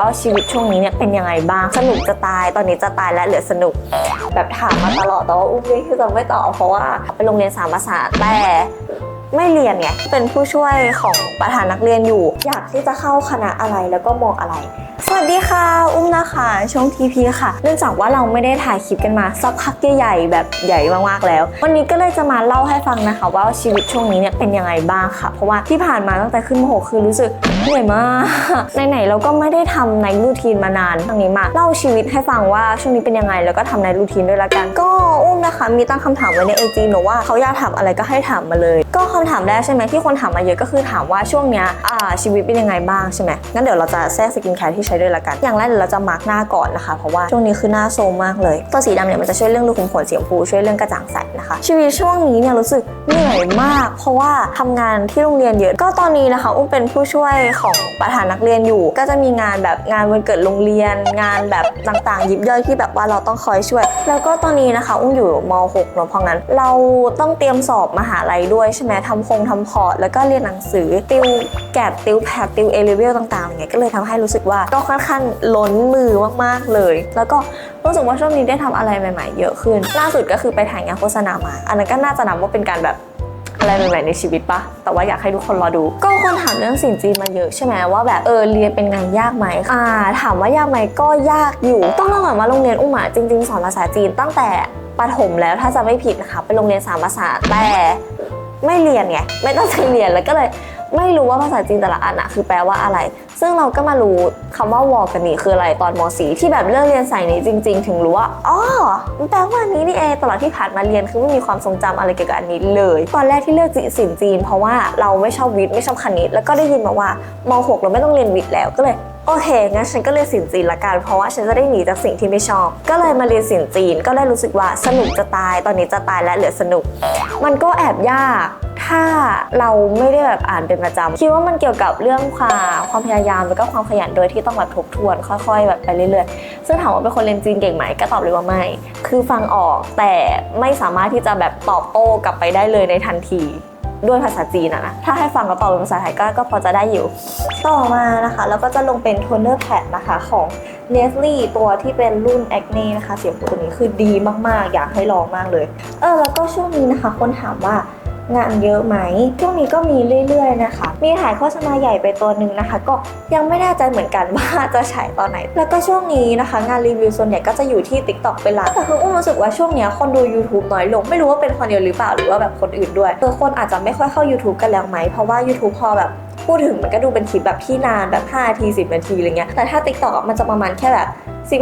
ว่าชีวิตช่วงนี้เนี่ยเป็นยังไงบ้าง สนุกจะตาย ตอนนี้จะตายแล้วเหลือสนุก แบบถามมาตลอดแต่ว่าอุ้มนี่คือจะไม่ตอบเพราะว่าไปโรงเรียนสามภาษาแต่ไม่เรียนไง เป็นผู้ช่วยของประธานนักเรียนอยู่ อยากที่จะเข้าคณะอะไรแล้วก็มองอะไร สวัสดีค่ะ อุ้มนะคะ ช่วงทีพีค่ะ เนื่องจากว่าเราไม่ได้ถ่ายคลิปกันมาสักพักใหญ่ๆแบบใหญ่มากๆแล้ว วันนี้ก็เลยจะมาเล่าให้ฟังนะคะ ว่าชีวิตช่วงนี้เนี่ยเป็นยังไงบ้างค่ะ เพราะว่าที่ผ่านมาตั้งแต่ขึ้นมหกคือรู้สึก เหนื่อยมากไหนๆเราก็ไม่ได้ทำในรูทีนมานานทางนี้มาเล่าชีวิตให้ฟังว่าช่วงนี้เป็นยังไงแล้วก็ทำในรูทีนด้วยละกัน ก็อุ้มนะคะมีตั้งคำถามไว้ในไอจีหนูว่าเขาอยากถามอะไรก็ให้ถามมาเลย ก็คำถามแรกใช่ไหมที่คนถามมาเยอะก็คือถามว่าช่วงเนี้ยอ่าชีวิตเป็นยังไงบ้างใช่ไหมงั้นเดี๋ยวเราจะแทรกสกินแคร์ที่ใช้ด้วยละกัน อย่างแรกเดี๋ยวเราจะมาร์กหน้าก่อนนะคะ เพราะว่าช่วงนี้คือหน้าโซมมากเลยตัวสีดำเนี่ยมันจะช่วยเรื่องรูขุมขนสีชมพูช่วยเรื่องกระจ่างใสนะคะ ชีวิตช่วงนี้เนี่ยรู้สึกเหนื่อยมาก เพราะว่าทำงานที่โรงเรียนเยอะก็ตอนนี้นะคะอุ้มเป็นผู้ช่วยของประธานนักเรียนอยู่ ก็จะมีงานแบบงานวันเกิดโรงเรียน งานแบบต่างๆ ยิบย่อยที่แบบว่าเราต้องคอยช่วย แล้วก็ตอนนี้นะคะอุ้มอยู่ม .6 เนอะเพราะงั้น เราต้องเตรียมสอบมหาลัยด้วยใช่ไหมทำคงทำพอร์ตแล้วก็เรียนหนังสือติวแกดติวแพดติวเอเลเวลต่างๆอย่างเงี้ยก็เลยทำให้รู้สึกว่าก็ค่อนข้างล้นมือมากๆเลย แล้วก็รู้สึกว่าช่วงนี้ได้ทำอะไรใหม่ ๆ เยอะขึ้น ล่าสุดก็คือไปถ่ายงานโฆษณามา อันนั้นก็น่าจะนับว่าเป็นการแบบ อะไรใหม่ๆในชีวิตปะแต่ว่าอยากให้ทุกคนรอดู ก็คนถามเรื่องสินจีนมาเยอะใช่ไหมว่าแบบเออเรียนเป็นไงยากไหมอ่า ถามว่ายากไหมก็ยากอยู่ ต้องเล่าก่อนว่าโรงเรียนอุ้มอะจริง ๆ สอนภาษาจีนตั้งแต่ประถมแล้วถ้าจะไม่ผิดนะคะเป็นโรงเรียนสามภาษาแต่ไม่เรียนไงไม่ต้องใจเรียนแล้วก็เลย ไม่รู้ว่าภาษาจีนแต่ละอันอะคือแปลว่าอะไร ซึ่งเราก็มารู้คำว่าวอกันนี่คืออะไรตอนม .4 ที่แบบเลือกเรียนสายนี้จริง ๆ ถึงรู้ว่าอ๋อมันแปลว่านี้นี่เองตลอดที่ผ่านมาเรียนคือไม่มีความทรงจำอะไรเกี่ยวกับอันนี้เลย ตอนแรกที่เลือกสินจีน เพราะว่าเราไม่ชอบวิทย์ไม่ชอบคณิต แล้วก็ได้ยินมาว่าม .6 เราไม่ต้องเรียนวิทย์แล้วก็เลยโอเค งั้นฉันก็เรียนสินจีนละกัน เพราะว่าฉันจะได้หนีจากสิ่งที่ไม่ชอบ ก็เลยมาเรียนสินจีน ก็ได้รู้สึกว่าสนุกจะตาย ตอนนี้จะตายแล้วเหลือสนุก มันก็แอบยาก ถ้าเราไม่ได้แบบอ่านเป็นประจำคิดว่ามันเกี่ยวกับเรื่องความความพยายามแล้วก็ความขยันโดยที่ต้องแบบทบทวน ค่อย ๆ แบบไปเรื่อยๆซึ่งถามว่าเป็นคนเรียนจีนเก่งไหมก็ตอบเลยว่าไม่ คือฟังออกแต่ไม่สามารถที่จะแบบตอบโต้กลับไปได้เลยในทันทีด้วยภาษาจีนอะนะ ถ้าให้ฟังก็ตอบเป็นภาษาไทยก็ก็พอจะได้อยู่ ต่อมานะคะ แล้วก็จะลงเป็นโทนเนอร์แพดนะคะของ n e s l e ตัวที่เป็นรุ่น Acne นะคะ เสียงตัวนี้คือดีมากๆ อยากให้ลองมากเลย เออ แล้วก็ช่วงนี้นะคะ คนถามว่า งานเยอะไหมช่วงนี้ก็มีเรื่อยๆนะคะ มีถ่ายโฆษณาใหญ่ไปตัวหนึ่งนะคะ ก็ยังไม่แน่ใจเหมือนกันว่าจะฉายตอนไหน แล้วก็ช่วงนี้นะคะ งานรีวิวส่วนใหญ่ก็จะอยู่ที่ t ิ k t o k เป็นหลักแต่คืออุ้มรู้สึกว่าช่วงนี้คนดู YouTube น้อยลง ไม่รู้ว่าเป็นคนเดียวหรือเปล่าหรือว่าแบบคนอื่นด้วยคือคนอาจจะไม่ค่อยเข้า YouTube กันแล้วไหมเพราะว่า YouTube พอแบบ พูดถึงมันก็ดูเป็นคลิปแบบที่นานแบบ5นาที 10 นาทีอะไรเงี้ย แต่ถ้า TikTok อะมันจะประมาณแค่แบบ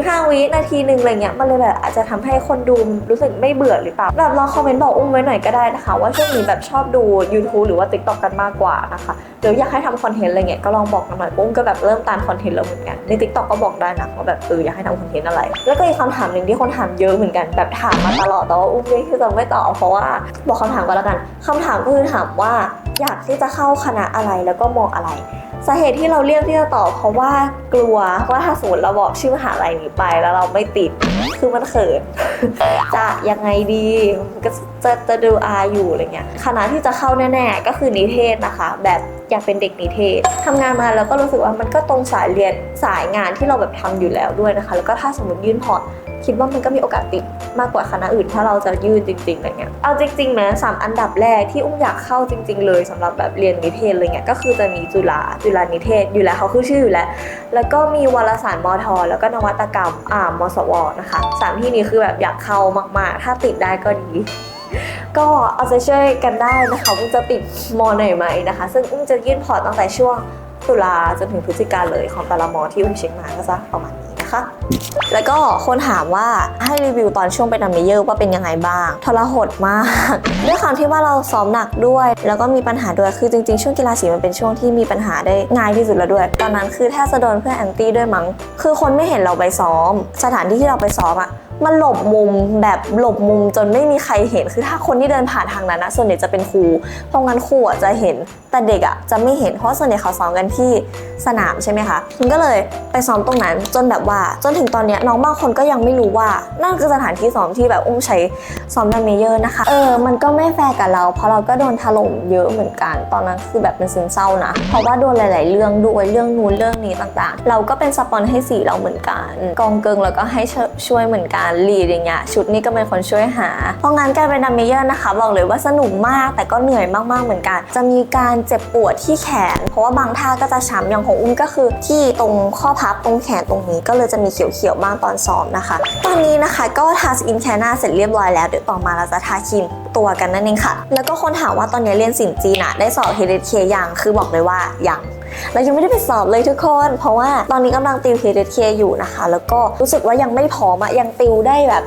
15 วินาทีหนึ่งอะไรเงี้ย มันเลยแบบอาจจะทำให้คนดูรู้สึกไม่เบื่อหรือเปล่า แบบลองคอมเมนต์บอกอุ้มไว้หน่อยก็ได้นะคะ ว่าช่วงนี้แบบชอบดู YouTube หรือว่า TikTok กันมากกว่านะคะหรืออยากให้ทำคอนเทนต์อะไรเงี้ยก็ลองบอกกันหน่อยอุ้มก็แบบเริ่มตามคอนเทนต์แล้วเหมือนกันใน TikTok ก็บอกได้นะว่าแบบเอออยากให้ทำคอนเทนต์อะไร แล้วก็อีกคำถามหนึ่งที่คนถามเยอะเหมือนกันแบบถามมาตลอดแต่ว่าอุ้มนี่คือจะไม่ตอบเพราะว่าบอกคำถามก็แล้วกันคำถามก็คือถามว่า อยากที่จะเข้าคณะอะไรแล้วก็มองอะไร สาเหตุที่เราเลือกที่จะตอบเพราะว่ากลัวว่าถ้าสมมติเราบอกชื่อมหาลัยนี้ไปแล้วเราไม่ติดคือมันเขินจะยังไงดีก็จะจะดูอาอยู่อะไรเงี้ยคณะที่จะเข้าแน่ๆก็คือนิเทศนะคะ แบบอยากเป็นเด็กนิเทศทำงานมาแล้วก็รู้สึกว่ามันก็ตรงสายเรียนสายงานที่เราแบบทำอยู่แล้วด้วยนะคะ แล้วก็ถ้าสมมติยื่นพอร์ตคิดว่ามันก็มีโอกาสติด มากกว่าคณะอื่น ถ้าเราจะยื่นจริงๆอะไรเงี้ยเอาจริงๆแม้สามอันดับแรกที่อุ้มอยากเข้าจริง ๆ เลยสำหรับแบบเรียนนิเทศอะไรเงี้ยก็คือจะมีจุฬาจุฬานิเทศอยู่แล้วเขาคือชื่ออยู่แล้ว แล้วก็มีวารสารมอทอแล้วก็นวัตกรรมอ่ามสวนะคะสามที่นี้คือแบบอยากเข้ามากๆ ถ้าติดได้ก็ดีก็เอาใจช่วยกันได้นะคะอุ้มจะติดมอไหนไหมนะคะ ซึ่งอุ้มจะยื่นพอร์ตตั้งแต่ช่วงตุลาจนถึงพฤศจิกาเลยของแต่ละมอที่อุ้มเช็คมาก็จะประมาณนี้ นะคะ แล้วก็คนถามว่าให้รีวิวตอนช่วงเป็นดัมเมเยอร์ว่าเป็นยังไงบ้าง ทรหดมาก ด้วยความที่ว่าเราซ้อมหนักด้วย แล้วก็มีปัญหาด้วยคือจริงๆ ช่วงกีฬาสีมันเป็นช่วงที่มีปัญหาได้ง่ายที่สุดแล้วด้วย ตอนนั้นคือแทบจะโดนเพื่อนแอนตี้ด้วยมั้ง คือคนไม่เห็นเราไปซ้อม สถานที่ที่เราไปซ้อมอะ มันหลบมุมแบบหลบมุมจนไม่มีใครเห็น คือถ้าคนที่เดินผ่านทางนั้นนะส่วนใหญ่จะเป็นครูเพราะงั้นครูอะจะเห็นแต่เด็กอะจะไม่เห็นเพราะส่วนใหญ่เขาซ้อมกันที่สนามใช่ไหมคะมันก็เลยไปซ้อมตรงนั้นจนแบบว่าจนถึงตอนนี้น้องบางคนก็ยังไม่รู้ว่านั่นคือสถานที่ซ้อมที่แบบอุ้มใช้ซ้อมดัมเมเยอร์นะคะเออมันก็ไม่แฟร์กับเรา เพราะเราก็โดนถล่มเยอะเหมือนกัน ตอนนั้นคือแบบเป็นซึมเศร้านะ เพราะว่าโดนหลาย ๆ เรื่องด้วยเรื่องนู้นเรื่องนี้ต่าง ๆ เราก็เป็นสปอนให้สีเราเหมือนกัน กองเกิงเราก็ให้ช่วยเหมือนกันลีดอย่างเงี้ยชุดนี้ก็เป็นคนช่วยหา เพราะงั้นการเป็นดัมเมเยอร์นะคะบอกเลยว่าสนุกมากแต่ก็เหนื่อยมากๆเหมือนกัน จะมีการเจ็บปวดที่แขน เพราะว่าบางท่าก็จะช้ำอย่างของอุ้มก็คือที่ตรงข้อพับตรงแขนตรงนี้ก็เลยจะมีเขียวๆบ้างตอนซ้อมนะคะ ตอนนี้นะคะก็ทาสกินแคร์หน้าเสร็จเรียบร้อยแล้วเดี๋ยวต่อมาเราจะทาครีมตัวกันนั่นเองค่ะ แล้วก็คนถามว่าตอนนี้เรียนสินจีนอะได้สอบ HDK ยังคือบอกเลยว่ายัง เรายังไม่ได้ไปสอบเลยทุกคน เพราะว่าตอนนี้กำลังติว HDK อยู่นะคะ แล้วก็รู้สึกว่ายังไม่พร้อมอะยังติวได้แบบ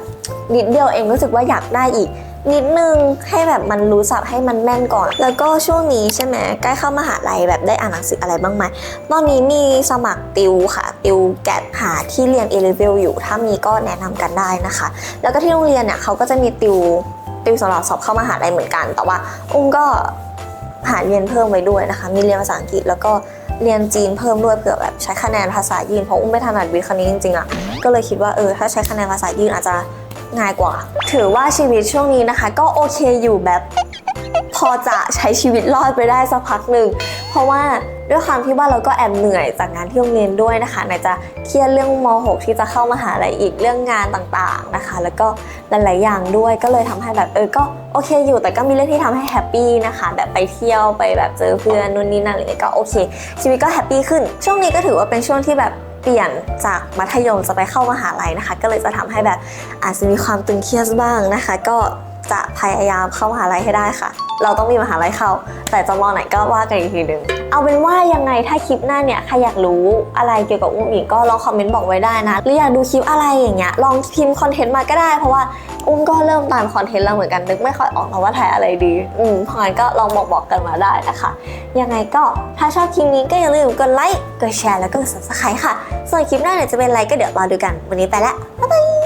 นิดเดียวเองรู้สึกว่าอยากได้อีกนิดนึงให้แบบมันรู้สับให้มันแม่นก่อน แล้วก็ช่วงนี้ใช่ไหมใกล้เข้ามหาลัยแบบได้อ่านหนังสืออะไรบ้างไหมตอนนี้มีสมัครติวค่ะ ติวแกดหาที่เรียน A level อยู่ ถ้ามีก็แนะนำกันได้นะคะ แล้วก็ที่โรงเรียนเนี่ยเขาก็จะมีติวติวสำหรับสอบเข้ามหาลัยเหมือนกัน แต่ว่าอุ้มก็ หาเรียนเพิ่มไว้ด้วยนะคะ มีเรียนภาษาอังกฤษแล้วก็เรียนจีนเพิ่มด้วยเผื่อแบบใช้คะแนนภาษาจีนเพราะอุ้มไม่ถนัดวิทย์คณิตจริงๆอะก็เลยคิดว่าเออถ้าใช้คะแนนภาษาจีนอาจจะง่ายกว่า ถือว่าชีวิตช่วงนี้นะคะ ก็โอเคอยู่แบบ อจะใช้ชีวิตรอดไปได้สักพักหนึ่ง เพราะว่าด้วยความที่ว่าเราก็แอบเหนื่อยจากงานที่โรงเรียนด้วยนะคะไหนจะเครียดเรื่องม .6 ที่จะเข้ามาหาลัยอีกเรื่องงานต่างๆนะคะ แล้วก็หลายๆอย่างด้วยก็เลยทำให้แบบเออก็โอเคอยู่ แต่ก็มีเรื่องที่ทำให้แฮปปี้นะคะแบบไปเที่ยวไปแบบเจอเพื่อนนู่นนี่นั่นอะไรเงี้ยก็โอเค ชีวิตก็แฮปปี้ขึ้น ช่วงนี้ก็ถือว่าเป็นช่วงที่แบบเปลี่ยนจากมัธยมจะไปเข้ามหาลัยนะคะ ก็เลยจะทำให้แบบอาจจะมีความตึงเครียดบ้างนะคะ ก็ จะพยายามเข้ามหาลัยให้ได้ค่ะ เราต้องมีมหาลัยเข้า แต่จะมอไหนก็ว่ากันอีกทีหนึ่งเอาเป็นว่ายังไงถ้าคลิปหน้าเนี่ยใครอยากรู้อะไรเกี่ยวกับอุ้มอีกก็ลองคอมเมนต์บอกไว้ได้นะ หรืออยากดูคลิปอะไรอย่างเงี้ยลองพิมพ์คอนเทนต์มาก็ได้เพราะว่าอุ้มก็เริ่มตามคอนเทนต์แล้วเหมือนกันนึกไม่ค่อยออกนะว่าถ่ายอะไรดี อืมเพราะงั้นก็ลองบอกบอกกันมาได้นะคะ ยังไงก็ถ้าชอบคลิปนี้ก็อย่าลืมกดไลค์กดแชร์แล้วก็กด subscribe ค่ะ ส่วนคลิปหน้าเนี่ยจะเป็นอะไรก็เดี๋ยวรอดูกัน วันนี้ไปละบ๊ายบาย